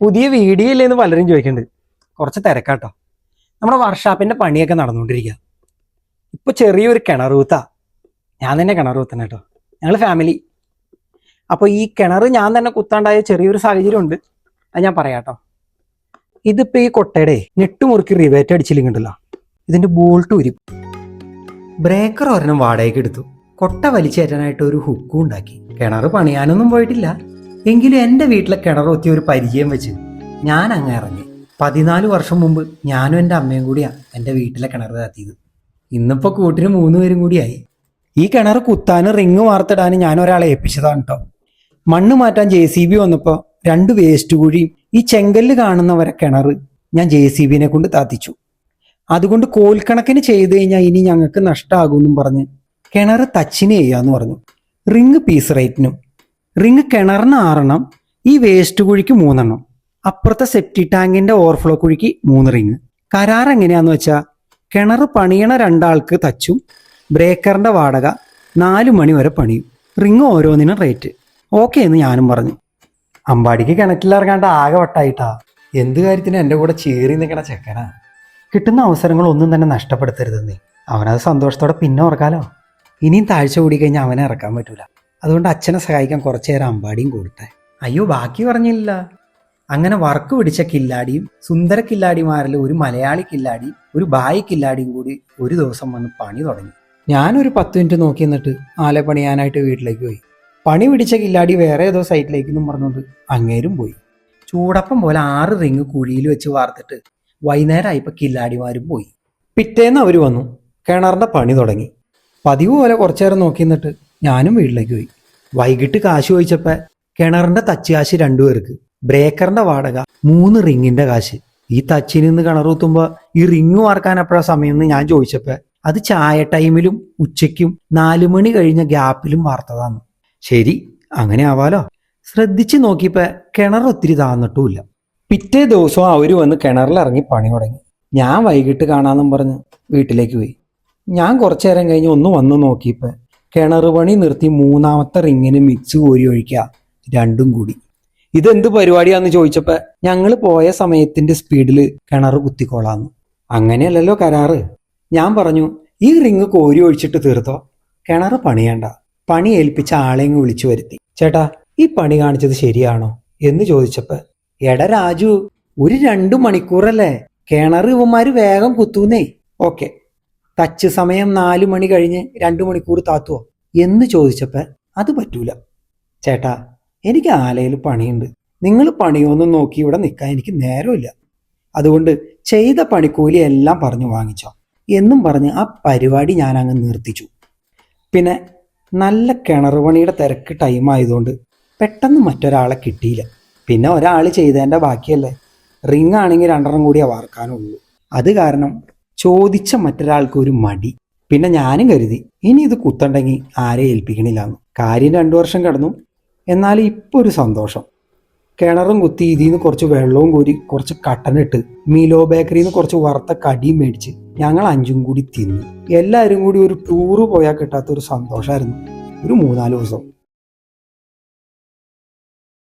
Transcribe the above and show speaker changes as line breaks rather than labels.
പുതിയ വീഡിയോ ഇല്ലേന്ന് പലരും ചോദിക്കുന്നുണ്ട് കുറച്ച് തിരക്കാട്ടോ. നമ്മുടെ വർഷാപ്പിന്റെ പണിയൊക്കെ നടന്നുകൊണ്ടിരിക്കുക ഇപ്പൊ ചെറിയൊരു കിണറൂത്ത. ഞാൻ തന്നെ കിണറൂത്തന്നെ കേട്ടോ ഞങ്ങൾ ഫാമിലി അപ്പോൾ ഈ കിണർ ഞാൻ തന്നെ കുത്താണ്ടായ ചെറിയൊരു സാഹചര്യം ഉണ്ട് അത് ഞാൻ പറയാട്ടോ. ഇതിപ്പോ ഈ കൊട്ടയുടെ ഞെട്ടുമുറുക്കി റിവേറ്റ് അടിച്ചില്ലെങ്കിണ്ടല്ലോ ഇതിന്റെ ബോൾട്ട് ഉരി ബ്രേക്കർ ഒരെണ്ണം വാടകയ്ക്ക് എടുത്തു. കൊട്ട വലിച്ചേറ്റാനായിട്ട് ഒരു ഹുക്കും ഉണ്ടാക്കി. കിണർ പണിയാനൊന്നും പോയിട്ടില്ല. എങ്കിലും എന്റെ വീട്ടിലെ കിണർ ഒത്തിയ ഒരു പരിചയം വെച്ച് ഞാൻ അങ്ങ് ഇറങ്ങി. പതിനാല് വർഷം മുമ്പ് ഞാനും എന്റെ അമ്മയും കൂടിയാണ് എന്റെ വീട്ടിലെ കിണർ താത്തിയത് ഇന്നിപ്പോൾ കൂട്ടിന് മൂന്ന് പേരും കൂടിയായി. ഈ കിണർ കുത്താനും റിങ് വാർത്തിടാനും ഞാൻ ഒരാളെ ഏൽപ്പിച്ചതാണ് കേട്ടോ മണ്ണ് മാറ്റാൻ ജെ സി ബി വന്നപ്പോൾ രണ്ട് വേസ്റ്റ് കുഴിയും ഈ ചെങ്കല്ല് കാണുന്നവരെ കിണർ ഞാൻ ജെ സി ബിനെ കൊണ്ട് താത്തിച്ചു അതുകൊണ്ട് കോൽക്കണക്കിന് ചെയ്ത് കഴിഞ്ഞാൽ ഇനി ഞങ്ങൾക്ക് നഷ്ടമാകുമെന്നും പറഞ്ഞ് കിണർ തച്ചിന് ചെയ്യാന്ന് പറഞ്ഞു. റിങ് പീസ് റേറ്റിനും റിങ് കിണറിന് ആറെണ്ണം ഈ വേസ്റ്റ് കുഴിക്ക് മൂന്നെണ്ണം അപ്പുറത്തെ സെപ്റ്റി ടാങ്കിന്റെ ഓവർഫ്ലോ കുഴിക്ക് മൂന്ന് റിങ്. കരാർ എങ്ങനെയാന്ന് വെച്ചാൽ കിണർ പണിയണ രണ്ടാൾക്ക് തച്ചും ബ്രേക്കറിന്റെ വാടക നാല് മണി വരെ പണിയും. റിങ് ഓരോന്നിനും റേറ്റ് ഓക്കെ എന്ന് ഞാനും പറഞ്ഞു. അമ്പാടിക്ക് കിണറ്റിലിറങ്ങാണ്ട് ആകെ വട്ടായിട്ടാ. എന്ത് കാര്യത്തിന് എന്റെ കൂടെ ചേറി നിൽക്കണ ചെക്കനാ? കിട്ടുന്ന അവസരങ്ങൾ ഒന്നും തന്നെ നഷ്ടപ്പെടുത്തരുതെന്നേ. അവനത് സന്തോഷത്തോടെ പിന്നെ ഓർക്കാലോ ഇനിയും താഴ്ച കൂടി കഴിഞ്ഞാൽ അവനെ ഇറക്കാൻ പറ്റൂല. അതുകൊണ്ട് അച്ഛനെ സഹായിക്കാൻ കുറച്ചു നേരം അമ്പാടിയും കൊടുത്തേ. അയ്യോ ബാക്കി പറഞ്ഞില്ല. അങ്ങനെ വർക്ക് പിടിച്ച കില്ലാടിയും സുന്ദര കില്ലാടിമാരിൽ ഒരു മലയാളി കില്ലാടി ഒരു ബായി കില്ലാടിയും കൂടി ഒരു ദിവസം വന്ന് പണി തുടങ്ങി. ഞാനൊരു പത്ത് മിനിറ്റ് നോക്കി നിന്നിട്ട് ആലെ പണിയാനായിട്ട് വീട്ടിലേക്ക് പോയി. പണി പിടിച്ച കില്ലാടി വേറെ ഏതോ സൈറ്റിലേക്ക് എന്നും പറഞ്ഞുകൊണ്ട് അങ്ങേരും പോയി. ചൂടപ്പം പോലെ ആറ് റിങ് കുഴിയിൽ വെച്ച് വാർത്തിട്ട് വൈകുന്നേരമായപ്പോൾ കില്ലാടിമാരും പോയി. പിറ്റേന്ന് അവർ വന്നു. കിണറിന്റെ പണി തുടങ്ങി. പതിവ് പോലെ കുറച്ചു നേരം നോക്കി നിന്നിട്ട് ഞാനും വീട്ടിലേക്ക് പോയി. വൈകിട്ട് കാശ് ചോദിച്ചപ്പോൾ കിണറിന്റെ തച്ച് കാശ് രണ്ടുപേർക്ക് ബ്രേക്കറിന്റെ വാടക മൂന്ന് റിങ്ങിന്റെ കാശ്. ഈ തച്ചിൽ നിന്ന് കിണറുത്തുമ്പോൾ ഈ റിങ് വാർക്കാൻ എപ്പോഴാ സമയം എന്ന് ഞാൻ ചോദിച്ചപ്പോൾ അത് ചായ ടൈമിലും ഉച്ചയ്ക്കും നാലു മണി കഴിഞ്ഞ ഗ്യാപ്പിലും വാർത്തതാണ്. ശരി അങ്ങനെ ആവാലോ? ശ്രദ്ധിച്ചു നോക്കിയപ്പോൾ കിണർ ഒത്തിരി താന്നിട്ടുമില്ല. പിറ്റേ ദിവസം അവർ വന്ന് കിണറിലിറങ്ങി പണി തുടങ്ങി. ഞാൻ വൈകിട്ട് കാണാന്നും പറഞ്ഞ് വീട്ടിലേക്ക് പോയി. ഞാൻ കുറച്ചു നേരം കഴിഞ്ഞ് ഒന്ന് വന്ന് നോക്കിയപ്പോ കിണർ പണി നിർത്തി മൂന്നാമത്തെ റിങ്ങിന് മിക്സ് കോരി ഒഴിക്കുക. രണ്ടും കൂടി. ഇതെന്ത് പരിപാടിയാന്ന് ചോദിച്ചപ്പോ ഞങ്ങൾ പോയ സമയത്തിന്റെ സ്പീഡിൽ കിണർ കുത്തിക്കോളാന്ന്. അങ്ങനെയല്ലല്ലോ കരാറ്. ഞാൻ പറഞ്ഞു ഈ റിങ് കോരി ഒഴിച്ചിട്ട് തീർത്തോ? കിണർ പണിയണ്ട. പണി ഏൽപ്പിച്ച ആളെങ്ങ് വിളിച്ചു വരുത്തി. ചേട്ടാ ഈ പണി കാണിച്ചത് ശരിയാണോ? എന്ന് ചോദിച്ചപ്പോ എട രാജു ഒരു രണ്ടു മണിക്കൂറല്ലേ? കിണർ ഇവന്മാര് വേഗം കുത്തൂന്നേ. ഓക്കെ. തച്ച് സമയം നാലു മണി കഴിഞ്ഞ് രണ്ടു മണിക്കൂർ താത്തുവോ? എന്ന് ചോദിച്ചപ്പോ അത് പറ്റൂല. ചേട്ടാ എനിക്ക് ആലയിൽ പണിയുണ്ട്. നിങ്ങൾ പണിയൊന്നും നോക്കി ഇവിടെ നിൽക്കാൻ എനിക്ക് നേരമില്ല. അതുകൊണ്ട് ചെയ്ത പണിക്കൂലി എല്ലാം പറഞ്ഞു വാങ്ങിച്ചോ. എന്നും പറഞ്ഞ് ആ പരിപാടി ഞാൻ അങ്ങ് നിർത്തിച്ചു. പിന്നെ നല്ല കിണർ പണിയുടെ തിരക്ക് ടൈം ആയതുകൊണ്ട് പെട്ടെന്ന് മറ്റൊരാളെ കിട്ടിയില്ല. പിന്നെ ഒരാൾ ചെയ്തതിന്റെ ബാക്കിയല്ലേ? റിങ് ആണെങ്കിൽ രണ്ടെണ്ണം കൂടിയേ വാർക്കാനുള്ളൂ. അത് കാരണം ചോദിച്ച മറ്റൊരാൾക്ക് ഒരു മടി. പിന്നെ ഞാനും കരുതി ഇനി ഇത് കുത്തണ്ടെങ്കിൽ ആരെ ഏൽപ്പിക്കണില്ലാന്ന്. കാര്യം രണ്ടു വർഷം കടന്നു. എന്നാൽ ഇപ്പോൾ ഒരു സന്തോഷം. കിണറും കുത്തി ഇതിൽ നിന്ന് കുറച്ച് വെള്ളവും കോരി കുറച്ച് കട്ടനിട്ട് മീലോ ബേക്കറിയിൽ നിന്ന് കുറച്ച് വറുത്ത കടിയും മേടിച്ച് ഞങ്ങൾ അഞ്ചും കൂടി തിന്നു. എല്ലാവരും കൂടി ഒരു ടൂറ് പോയാൽ കിട്ടാത്ത ഒരു സന്തോഷമായിരുന്നു ഒരു മൂന്നാൽ ദിവസം.